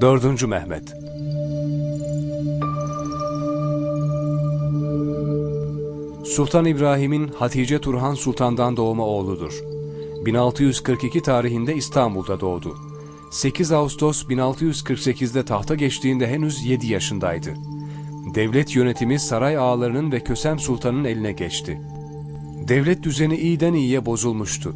4. Mehmet Sultan İbrahim'in Hatice Turhan Sultan'dan doğma oğludur. 1642 tarihinde İstanbul'da doğdu. 8 Ağustos 1648'de tahta geçtiğinde henüz 7 yaşındaydı. Devlet yönetimi saray ağalarının ve Kösem Sultan'ın eline geçti. Devlet düzeni iyiden iyiye bozulmuştu.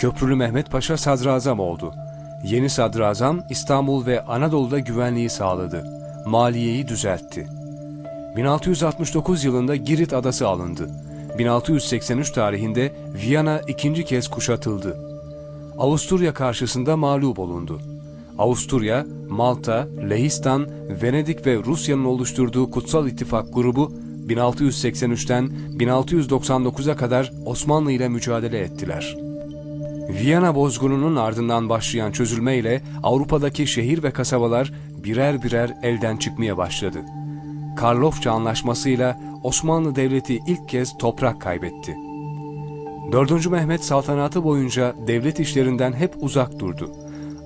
Köprülü Mehmet Paşa sadrazam oldu. Yeni sadrazam İstanbul ve Anadolu'da güvenliği sağladı. Maliyeyi düzeltti. 1669 yılında Girit adası alındı. 1683 tarihinde Viyana ikinci kez kuşatıldı. Avusturya karşısında mağlup olundu. Avusturya, Malta, Lehistan, Venedik ve Rusya'nın oluşturduğu Kutsal İttifak grubu 1683'ten 1699'a kadar Osmanlı ile mücadele ettiler. Viyana bozgununun ardından başlayan çözülme ile Avrupa'daki şehir ve kasabalar birer birer elden çıkmaya başladı. Karlofça Anlaşması'yla Osmanlı Devleti ilk kez toprak kaybetti. 4. Mehmet saltanatı boyunca devlet işlerinden hep uzak durdu.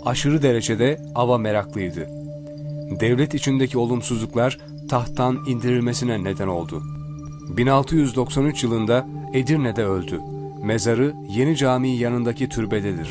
Aşırı derecede ava meraklıydı. Devlet içindeki olumsuzluklar tahttan indirilmesine neden oldu. 1693 yılında Edirne'de öldü. Mezarı Yeni Camii yanındaki türbededir.